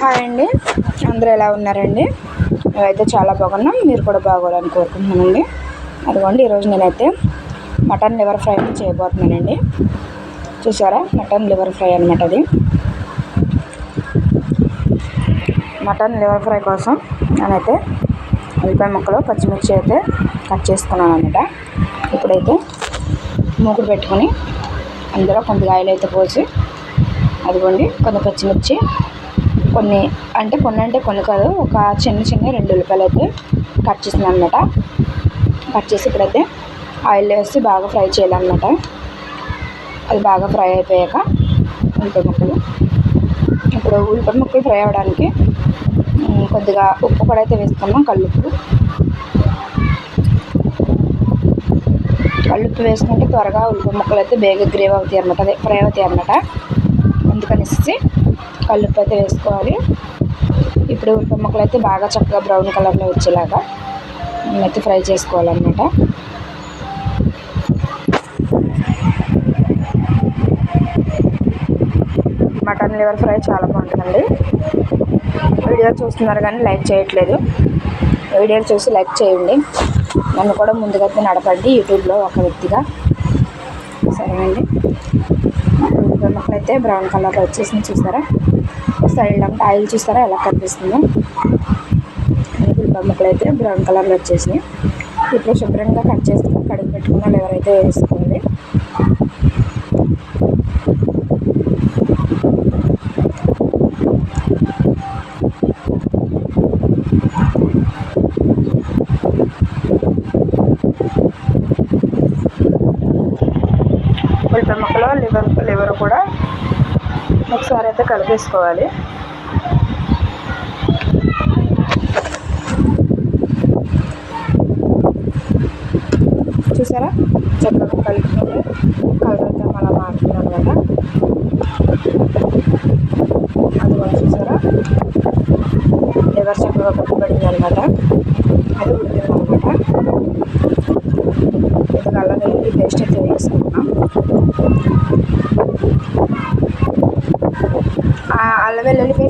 Hi అండి. అందరూ ఎలా ఉన్నారండి? మేమైతే చాలా బాగున్నాం. మీరు కూడా బాగోవాలని కోరుకుంటున్నానండి అదిగోండి ఈరోజు నేనైతే మటన్ లివర్ ఫ్రై చేయబోతున్నానండి. చూసారా? మటన్ లివర్ ఫ్రై అనమాట అది. మటన్ లివర్ ఫ్రై కోసం నేనైతే ఉల్లిపాయ ముక్కలు పచ్చిమిర్చి అయితే కట్ చేసుకున్నాను అనమాట ఇప్పుడైతే మూకుడు పెట్టుకొని అందులో కొంత ఆయిల్ అయితే పోసి అదిగోండి కొంత పచ్చిమిర్చి కొన్ని అంటే కొన్ని అంటే కొన్ని కాదు ఒక చిన్న చిన్న రెండు ఉల్లిపాయలు అయితే కట్ చేసాను అనమాట కట్ చేసి ఇప్పుడైతే ఆయిల్ వేసి బాగా ఫ్రై చేయాలన్నమాట. అది బాగా ఫ్రై అయిపోయాక ఉల్లిపాయ ముక్కలు. ఇప్పుడు ఉల్లిపాయ ముక్కలు ఫ్రై అవ్వడానికి కొద్దిగా ఉప్పు కూడా అయితే వేసుకున్నాం కల్లుప్పు. కల్లుప్పు వేసుకుంటే త్వరగా ఉల్లిపాయ ముక్కలు అయితే బేగ గ్రేవ్ అవుతాయి అనమాట అదే ఫ్రై అవుతాయి అనమాట అందుకనేసి కల్లుప్పు అయితే వేసుకోవాలి. ఇప్పుడు ఉల్లిపాయ ముక్కలు అయితే బాగా చక్కగా బ్రౌన్ కలర్లో వచ్చేలాగా అయితే ఫ్రై చేసుకోవాలన్నమాట. మటన్ లివర్ ఫ్రై చాలా బాగుంటుందండి వీడియో చూస్తున్నారు కానీ లైక్ చేయట్లేదు. వీడియోలు చూసి లైక్ చేయండి. నన్ను కూడా ముందుగా నడపండి యూట్యూబ్లో ఒక వ్యక్తిగా. సరేనండి. ఉల్లిపాయ అయితే బ్రౌన్ కలర్ వచ్చేసింది చూసారా? సైడ్ అంటే ఆయిల్ చూసారా? ఎలా కనిపిస్తుందో. ఉల్లిపాయ ముక్కలు అయితే బ్రౌన్ కలర్లో వచ్చేసినాయి. ఇప్పుడు శుభ్రంగా కట్ చేసుకుని కడిగి పెట్టుకున్న ఎవరైతే వేసుకోండి ఉల్లిపాయ ముక్కలో లివర్ లివర్ కూడా ఒకసారి అయితే కలిపేసుకోవాలి. చూసారా? చక్కగా కలుపుకుంటే కలర్ అయితే మళ్ళీ మారుతుంది అనమాట. అది కూడా చూసారా? లివర్ చక్కగా అల్లం వెల్లుల్లి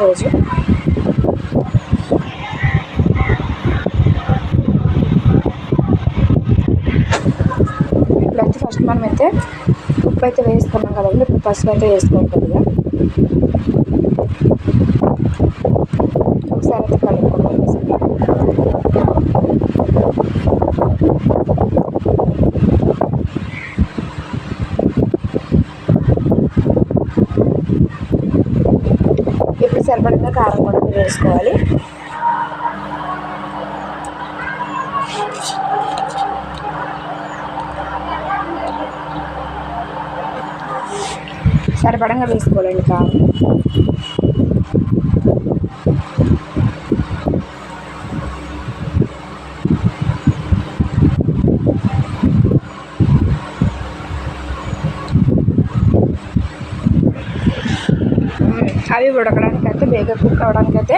రోజు. ఇప్పుడైతే ఫస్ట్ మనం అయితే ఉప్పు అయితే వేసుకున్నాం కదండి ఇప్పుడు పసుపు అయితే వేసుకోవాలి కొద్దిగా ఒకసారి అయితే కలుపుకోవాలి ఇప్పుడు సరిపడంగా కారం కూడా వేసుకోవాలి. సరిపడంగా వేసుకోవాలండి కారం. అవి ఉడకడానికి అయితే బేగా కుక్ అవడానికి అయితే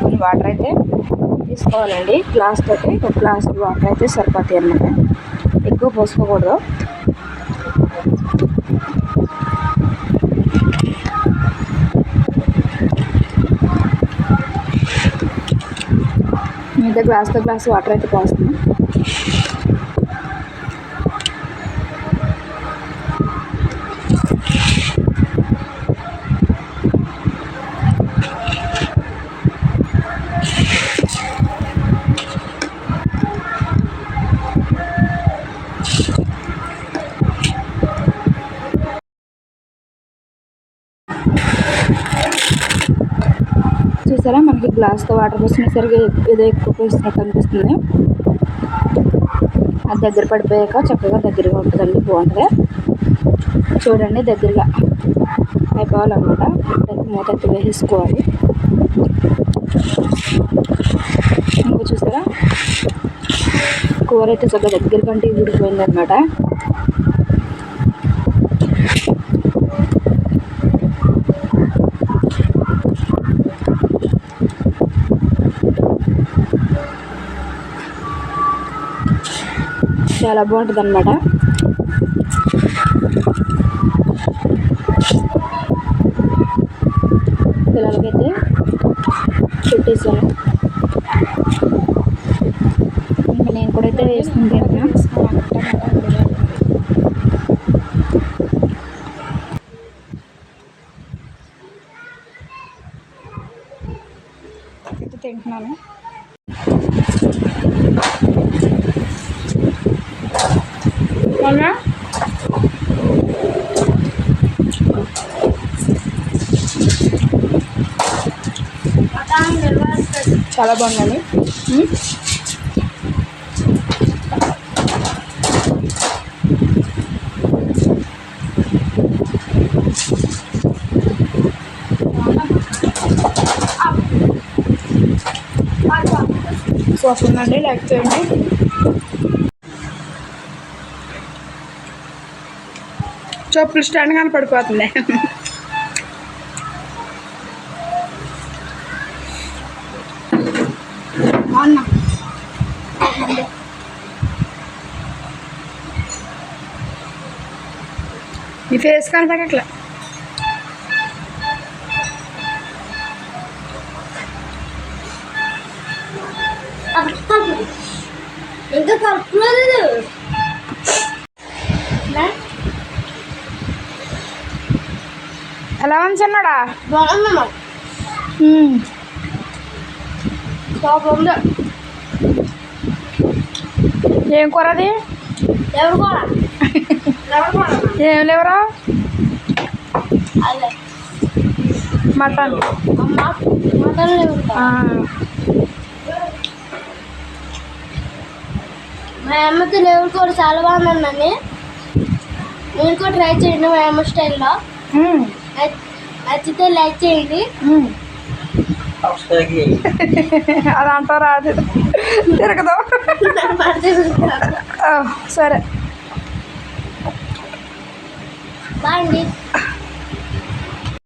కొన్ని వాటర్ అయితే తీసుకోవాలండి. గ్లాస్ తోటి ఒక గ్లాస్ వాటర్ అయితే సరిపోతాయి అన్నమాట. ఎక్కువ పోసుకోకూడదు. ఇంకా గ్లాస్తో గ్లాస్ వాటర్ అయితే పోస్తున్నాం చూసారా మనకి గ్లాస్తో వాటర్ పోసిన సరిగ్గా ఏదో ఎక్కువ పోసినట్టు అనిపిస్తుంది. అది దగ్గర పడిపోయాక చక్కగా దగ్గరగా ఉంటుందండి బాగుంటుంది. చూడండి దగ్గరగా. అయిపోవాలన్నమాట ఇప్పుడైతే మూత అయితే వేసేసుకోవాలి. ఇంకా చూస్తారా? కూర అయితే చక్కగా దగ్గర కంటే ఉడికిపోయింది చాలా బాగుంటుంది అనమాట పిల్లలకైతే చుట్టేసాను ఇంకా నేను కూడా అయితే వేసుకుంటాను. చాలా బాగుందండి సో వస్తుందండి లైక్ చేయండి. చెప్పులు స్టాండ్ కానీ పడిపోతుంది అవునా నీ ఫేస్ కనపడట్లే. ఇంకా కలుపులేదు ఎలా ఉంది చిన్నడా బాగుందమ్మా బాగుంది ఏం కూర అది? ఎవరు కూడా ఎవరు కూడా ఏం లేవరా? మటన్. అమ్మ మటన్ మా అమ్మకి లేవు కూడా చాలా బాగుందండి మీరు కూడా ట్రై చేయండి మా అమ్మ స్టైల్లో. నచ్చితే లైక్ చేయండి. మ్మ్. అది అంటారా అది తిరగదు ఆ, సరే బాయ్ అండి